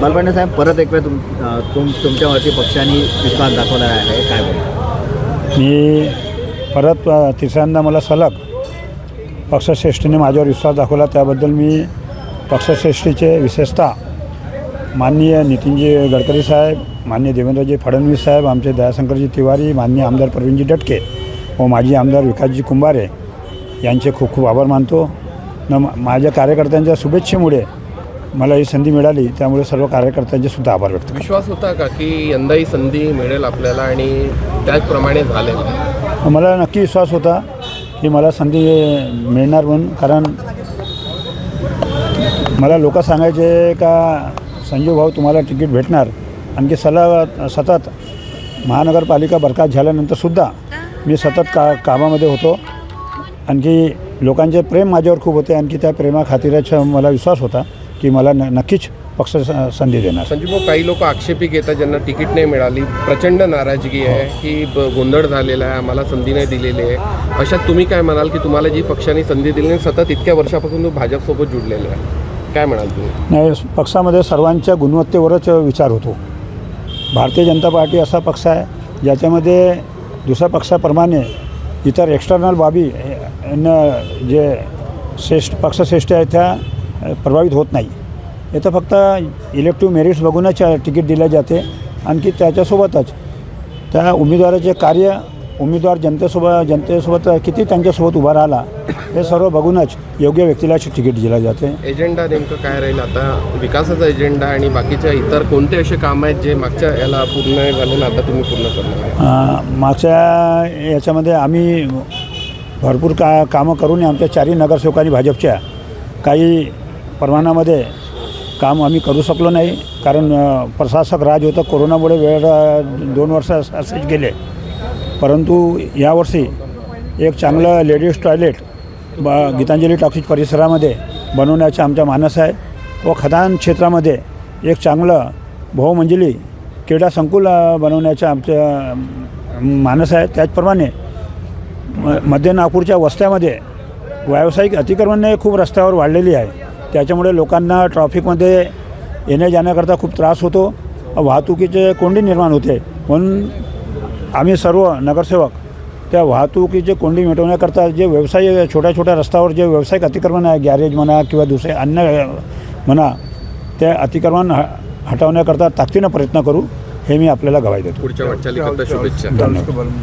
बालपांडे साहेब परत एक वेळ तुम तुम तुमच्यावरती पक्षाने विश्वास दाखवला आहे काय बोला मी परत तिसऱ्यांदा मला सलग पक्षश्रेष्ठीने माझ्यावर विश्वास दाखवला. त्याबद्दल मी पक्षश्रेष्ठीचे विशेषतः माननीय नितीनजी गडकरी साहेब माननीय देवेंद्रजी फडणवीस साहेब आमचे दयाशंकरजी तिवारी माननीय आमदार प्रवीणजी डटके व माजी आमदार विकासजी कुंभारे यांचे खूप खूप आभार मानतो. न माझ्या कार्यकर्त्यांच्या शुभेच्छेमुळे मला ही संधी मिळाली त्यामुळे सर्व कार्यकर्त्यांचे सुद्धा आभार व्यक्त. विश्वास होता का की यंदाही संधी मिळेल आपल्याला आणि त्याचप्रमाणे झालेलं मला नक्की विश्वास होता की मला संधी मिळणार म्हणून कारण मला लोक सांगायचे का संजीव भाऊ तुम्हाला तिकीट भेटणार. आणखी सलग सतत महानगरपालिका बरखास्त झाल्यानंतरसुद्धा मी सतत का कामामध्ये होतो. आणखी लोकांचे प्रेम माझ्यावर खूप होते आणखी त्या प्रेमाखातीरच मला विश्वास होता की मला न नक्कीच पक्ष संधी देणार. संजीव भाऊ काही लोक आक्षेपी घेतात ज्यांना तिकीट नाही मिळाली. प्रचंड नाराजगी आहे की ब- गोंधळ झालेला आहे आम्हाला संधी नाही दिलेली आहे. अशात तुम्ही काय म्हणाल की तुम्हाला जी पक्षाने संधी दिली नाही सतत इतक्या वर्षापासून तुम्ही भाजपसोबत जुडलेले आहे? काय म्हणाल तुम्ही? नाही पक्षामध्ये सर्वांच्या गुणवत्तेवरच विचार होतो. भारतीय जनता पार्टी असा पक्ष आहे ज्याच्यामध्ये दुसऱ्या पक्षाप्रमाणे इतर एक्स्टर्नल बाबी न जे श्रेष्ठ पक्षश्रेष्ठ आहेत त्या प्रभावित होत नाही. इथं फक्त इलेक्टिव्ह मेरिट्स बघूनच तिकीट दिले जाते. आणखी त्याच्यासोबतच त्या उमेदवाराचे कार्य उमेदवार जनतेसोबत जनतेसोबत किती त्यांच्यासोबत उभा राहिला हे सर्व बघूनच योग्य व्यक्तीला तिकीट दिलं जाते. एजेंडा नेमकं काय राहील आता? विकासाचा एजेंडा आणि बाकीच्या इतर कोणते असे काम आहेत जे मागच्या याला पूर्ण नाही झाले ना आता तुम्ही पूर्ण करणार मागच्या याच्यामध्ये आम्ही भरपूर का कामं करून आमच्या चारही नगरसेवकांनी भाजपच्या काही प्रमाणामध्ये काम आम्ही करू शकलो नाही. कारण प्रशासक राज होतं. कोरोनामुळे वेळ दोन वर्ष अस- असेच गेले. परंतु यावर्षी एक चांगलं लेडीज टॉयलेट ब गीतांजली टॉकीज परिसरामध्ये बनवण्याचा आमचा मानस आहे. व खदान क्षेत्रामध्ये एक चांगलं बहुमंजिली क्रीडा संकुल बनवण्याचा आमचा मानस आहे. त्याचप्रमाणे म मध्य नागपूरच्या वस्त्यामध्ये व्यावसायिक अतिक्रमणे खूप रस्त्यावर वाढलेली आहे. त्याच्यामुळे लोकांना ट्रॉफिकमध्ये येण्या जाण्याकरता खूप त्रास होतो. वाहतुकीचे कोंडी निर्माण होते. म्हणून आम्ही सर्व नगरसेवक त्या वाहतुकीचे कोंडी मिटवण्याकरता जे व्यवसाय छोट्या छोट्या रस्त्यावर जे व्यावसायिक अतिक्रमण आहे गॅरेज म्हणा किंवा दुसरे अन्य म्हणा त्या अतिक्रमण ह हटवण्याकरता ताकदीनं प्रयत्न करू हे मी आपल्याला गवाही देतो. पुढच्या वाटचालीकरता शुभेच्छा. धन्यवाद.